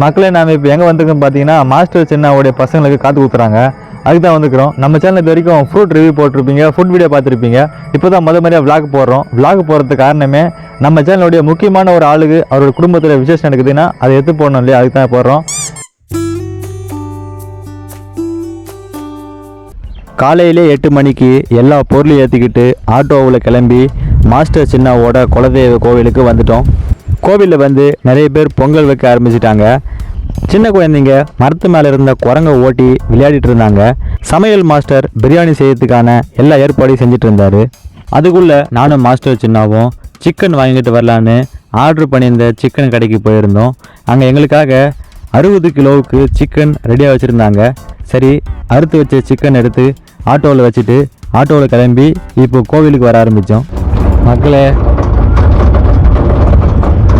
மக்களே நாம் இப்போ எங்கே வந்திருக்கோம் பார்த்தீங்கன்னா மாஸ்டர் சின்னாவுடைய பசங்களுக்கு காத்து ஊத்துறாங்க அதுக்கு தான் வந்துக்கிறோம் நம்ம சேனல் இது வரைக்கும் ஃப்ரூட் ரிவ்யூ போட்டிருப்பீங்க ஃபுட் வீடியோ பார்த்துருப்பீங்க. இப்போ தான் முத மாதிரியாக விளாக் போடுறோம். விளாக் போகிறதுக்கு காரணமே நம்ம சேனலுடைய முக்கியமான ஒரு ஆளுக்கு அவரோட குடும்பத்தில் விசேஷம் நடக்குதுன்னா அதை எடுத்து போடணும் இல்லையா? அதுக்கு தான் போடுறோம். காலையிலே எட்டு மணிக்கு எல்லா பொருளையும் ஏற்றிக்கிட்டு ஆட்டோவில் கிளம்பி மாஸ்டர் சின்னாவோட குலதெய்வ கோவிலுக்கு வந்துட்டோம். கோவிலில் வந்து நிறைய பேர் பொங்கல் வைக்க ஆரம்பிச்சிட்டாங்க. சின்ன குழந்தைங்க மரத்து மேலே இருந்த குரங்கை ஓட்டி விளையாடிட்டு இருந்தாங்க. சமையல் மாஸ்டர் பிரியாணி செய்யறதுக்கான எல்லா ஏற்பாடையும் செஞ்சுட்டு இருந்தார். அதுக்குள்ளே நானும் மாஸ்டர் சின்னாவும் சிக்கன் வாங்கிட்டு வரலான்னு ஆர்டர் பண்ணியிருந்த சிக்கன் கடைக்கு போயிருந்தோம். அங்கே எங்களுக்காக அறுபது கிலோவுக்கு சிக்கன் ரெடியாக வச்சுருந்தாங்க. சரி அறுத்து வச்ச சிக்கன் எடுத்து ஆட்டோவில் வச்சுட்டு ஆட்டோவில் கிளம்பி இப்போ கோவிலுக்கு வர ஆரம்பித்தோம் மக்களே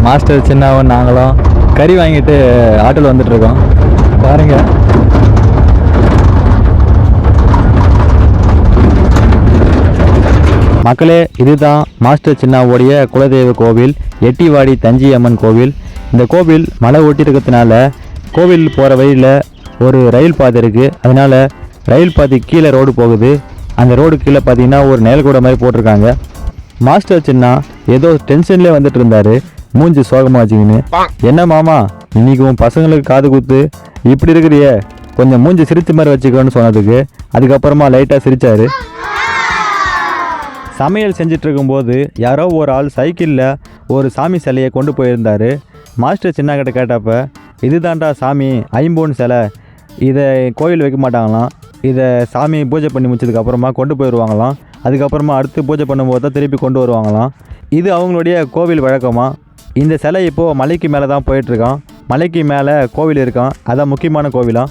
மாஸ்டர் சின்னாவும் நாங்களும் கறி வாங்கிட்டு ஆட்டோவில் வந்துட்டு இருக்கோம் பாருங்க. மக்களே இதுதான் மாஸ்டர் சின்னாவுடைய குலதெய்வ கோவில் எட்டிவாடி தஞ்சி அம்மன் கோவில். இந்த கோவில் மலை ஒட்டி இருக்கிறதுனால கோவில் போகிற வழியில் ஒரு ரயில் பாதை இருக்குது அதனால் ரயில் பாதை கீழே ரோடு போகுது. அந்த ரோடு கீழே பார்த்தீங்கன்னா ஒரு நேல்கூட மாதிரி போட்டிருக்காங்க. மாஸ்டர் சின்னா ஏதோ டென்ஷன்லேயே வந்துட்டு இருந்தார். மூஞ்சி சோகமா வச்சுக்கின்னு. என்ன மாமா இன்னைக்கு உன் பசங்களுக்கு காது குத்து? இப்படி இருக்கிறியே கொஞ்சம் மூஞ்சி சிரிச்ச மாதிரி வச்சுக்கோன்னு சொன்னதுக்கு. அதுக்கப்புறமா லைட்டாக சிரிச்சாரு. சமையல் செஞ்சுட்டு இருக்கும்போது யாரோ ஒரு ஆள் சைக்கிளில் ஒரு சாமி சிலையை கொண்டு போயிருந்தாரு. மாஸ்டர் சின்ன கிட்ட கேட்டப்ப இதுதான்டா சாமி ஐம்பொன் சிலை. இதை கோயில் வைக்க மாட்டாங்களாம். இதை சாமி பூஜை பண்ணி முடிச்சதுக்கு அப்புறமா கொண்டு போயிடுவாங்களாம் அதுக்கப்புறமா அடுத்து பூஜை பண்ணும்போது தான் திருப்பி கொண்டு வருவாங்களாம். இது அவங்களுடைய கோவில் வழக்கமா? இந்த சிலை இப்போது மலைக்கு மேலே தான் போயிட்டுருக்கான். மலைக்கு மேலே கோவில் இருக்கான். அதான் முக்கியமான கோவிலாம்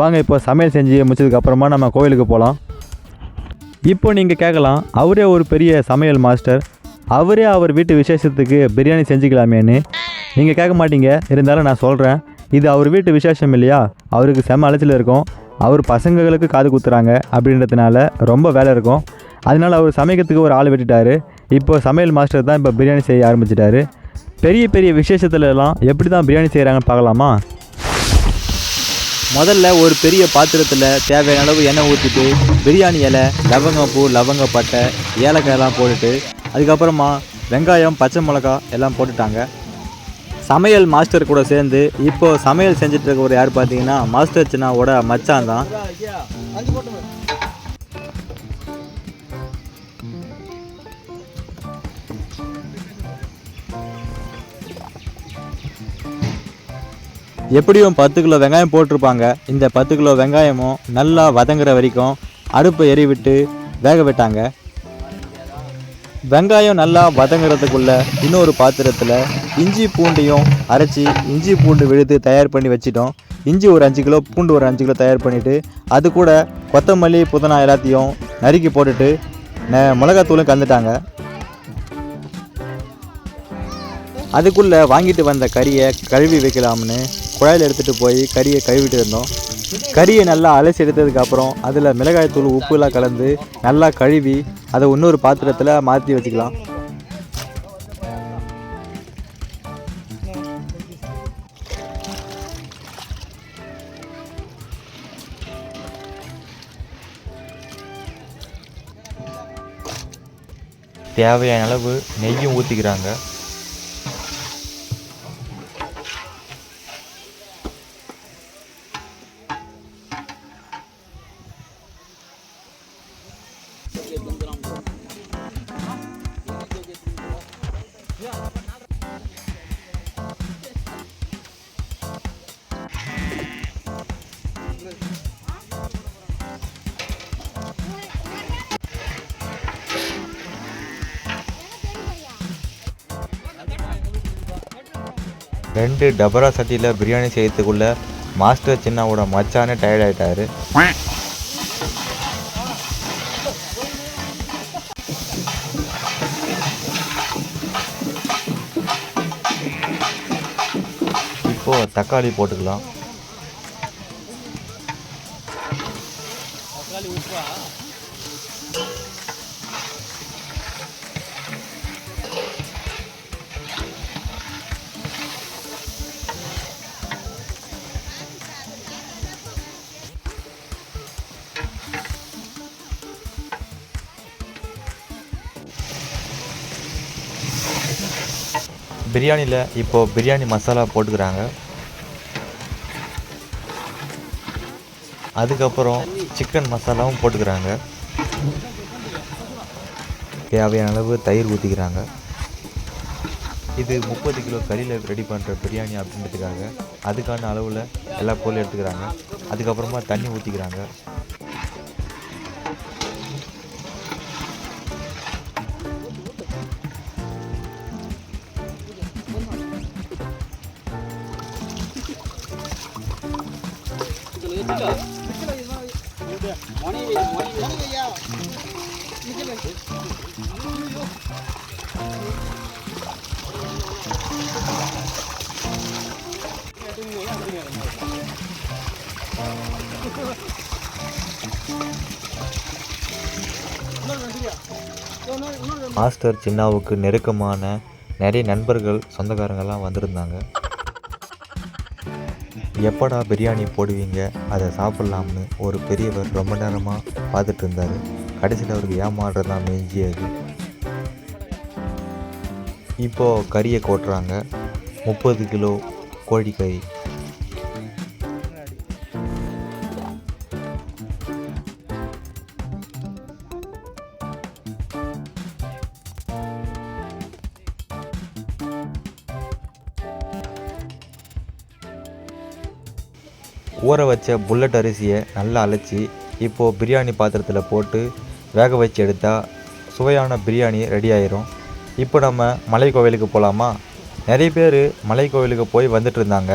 வாங்க இப்போ சமையல் செஞ்சு முடிச்சதுக்கப்புறமா நம்ம கோவிலுக்கு போகலாம் இப்போ நீங்கள் கேட்கலாம் அவரே ஒரு பெரிய சமையல் மாஸ்டர். அவரே அவர் வீட்டு விசேஷத்துக்கு பிரியாணி செஞ்சுக்கலாமேன்னு. நீங்கள் கேட்க மாட்டீங்க இருந்தாலும் நான் சொல்கிறேன் இது அவர் வீட்டு விசேஷம் இல்லையா? அவருக்கு செம அலைச்சல் இருக்கும். அவர் பசங்களுக்கு காது குத்துறாங்க அப்படின்றதுனால ரொம்ப வேலை இருக்கும். அதனால அவர் சமைக்கிறதுக்கு ஒரு ஆள் விட்டுட்டார். இப்போ சமையல் மாஸ்டர் தான் இப்போ பிரியாணி செய்ய ஆரம்பிச்சிட்டாரு. பெரிய பெரிய விசேஷத்துல எல்லாம் எப்படி தான் பிரியாணி செய்கிறாங்கன்னு பார்க்கலாமா? முதல்ல ஒரு பெரிய பாத்திரத்தில் தேவையான அளவு எண்ணெய் ஊற்றிட்டு பிரியாணி இலை லவங்கப்பூ லவங்கப்பட்டை ஏலக்காயெல்லாம் போட்டுட்டு அதுக்கப்புறமா வெங்காயம் பச்சை மிளகா எல்லாம் போட்டுட்டாங்க. சமையல் மாஸ்டர் கூட சேர்ந்து இப்போ சமையல் செஞ்சுட்டு இருக்கவர் யார் பார்த்தீங்கன்னா மாஸ்டர் சின்னாவோட மச்சான் தான். எப்படியும் பத்து கிலோ வெங்காயம் போட்டிருப்பாங்க. இந்த பத்து கிலோ வெங்காயமும் நல்லா வதங்குற வரைக்கும் அடுப்பை எறிவிட்டு வேக விட்டாங்க. வெங்காயம் நல்லா வதங்குறதுக்குள்ள இன்னொரு பாத்திரத்தில் இஞ்சி பூண்டையும் அரைச்சி இஞ்சி பூண்டு விழுது தயார் பண்ணி வச்சிட்டோம். இஞ்சி ஒரு அஞ்சு கிலோ பூண்டு ஒரு அஞ்சு கிலோ தயார் பண்ணிவிட்டு அது கூட கொத்தமல்லி புதினா எல்லாத்தையும் நறுக்கி போட்டுட்டு மிளகாத்தூளும் கலந்துட்டாங்க. அதுக்குள்ளே வாங்கிட்டு வந்த கறியை கழுவி வைக்கலாம்னு குழாயில் எடுத்துகிட்டு போய் கறியை கழுவிட்டு இருந்தோம். கறியை நல்லா அலசி எடுத்ததுக்கப்புறம் அதில் மிளகாய்த்தூள் உப்புலாம் கலந்து நல்லா கழுவி அதை இன்னொரு பாத்திரத்தில் மாற்றி வச்சுக்கலாம். தேவையான அளவு நெய்யும் ஊற்றிக்கிறாங்க ரெண்டு டபரா சட்டியில் பிரியாணி செய்யறதுக்குள்ள மாஸ்டர் சின்னாவோட மச்சானே டயர்ட் ஆயிட்டாரு. இப்போ தக்காளி போட்டுக்கலாம். பிரியாணியில் இப்போது பிரியாணி மசாலா போட்டுக்கிறாங்க. அதுக்கப்புறம் சிக்கன் மசாலாவும் போட்டுக்கிறாங்க. தேவையான அளவு தயிர் ஊற்றிக்கிறாங்க இது முப்பது கிலோ கறியில் ரெடி பண்ணுற பிரியாணி அப்படின்றதுக்காக அதுக்கான அளவில் எல்லா பொருளும் எடுத்துக்கிறாங்க. அதுக்கப்புறமா தண்ணி ஊற்றிக்கிறாங்க மாஸ்டர் சின்னாவுக்கு நெருக்கமான நிறைய நண்பர்கள் சொந்தக்காரங்கெல்லாம் வந்திருந்தாங்க. எப்படா பிரியாணி போடுவீங்க? அதை சாப்பிட்லாம்னு ஒரு பெரியவர் ரொம்ப நேரமாக பார்த்துட்டு இருந்தார். கடைசியில் அவருக்கு ஏமாறுறது தான் மெஞ்சியது. இப்போது கறியை கொட்டுறாங்க. முப்பது கிலோ கோழிக்கறி. ஊற வச்ச புல்லட் அரிசியை நல்லா அலசி இப்போது பிரியாணி பாத்திரத்தில் போட்டு வேக வச்சு எடுத்தால் சுவையான பிரியாணி ரெடி ஆயிரும். இப்போ நம்ம மலை கோவிலுக்கு போகலாமா நிறைய பேர் மலை கோவிலுக்கு போய் வந்துட்டு இருந்தாங்க.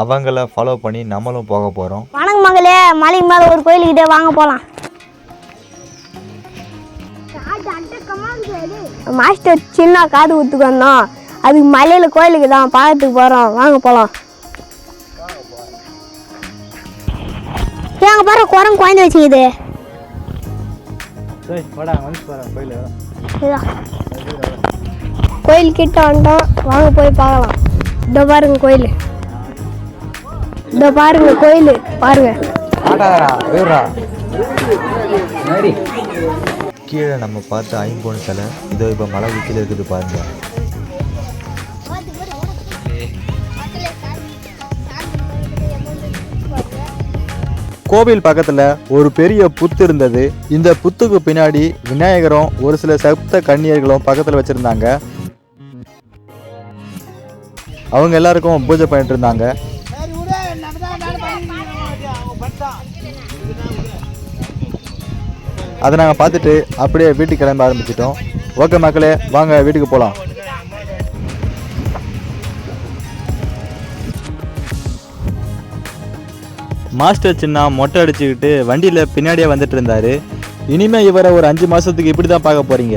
அவங்கள ஃபாலோ பண்ணி நம்மளும் போக போகிறோம் வணக்கம் மகளே மலைக்கு மேலே ஒரு கோயிலுக்கிட்டே வாங்க போகலாம் மாஸ்டர் சின்ன காது குத்துக்கு வந்தோம் அதுக்கு மலையில் கோயிலுக்கு தான் பார்க்கறதுக்கு போகிறோம் வாங்க போகலாம் ஏங்க பாரு குரங்கு குழந்தை வச்சுக்குது. கோயில். கிட்ட வந்துட்டோம் வாங்க போய் பார்க்கலாம். இதோ பாருங்க கோயில். இதோ பாருங்க கோயில் பாருங்க. கீழே நம்ம பார்த்த ஐம்பொன் சிலை இதோ இப்போ மலை உச்சியில் இருக்குது பாருங்க. கோவில் பக்கத்தில் ஒரு பெரிய புத்து இருந்தது. இந்த புத்துக்கு பின்னாடி விநாயகரும் ஒரு சில சப்த கன்னியர்களும் பக்கத்தில் வச்சுருந்தாங்க. அவங்க எல்லாருக்கும் பூஜை பண்ணிட்டு இருந்தாங்க. அதை நாங்கள் பார்த்துட்டு அப்படியே வீட்டுக்கு கிளம்ப ஆரம்பிச்சிட்டோம். ஓகே மக்களே வாங்க வீட்டுக்கு போகலாம் மாஸ்டர் சின்னா மொட்டை அடிச்சுக்கிட்டு வண்டியில் பின்னாடியே வந்துட்டு இருந்தார். இனிமேல் இவரை ஒரு அஞ்சு மாதத்துக்கு இப்படி தான் பார்க்க போகிறீங்க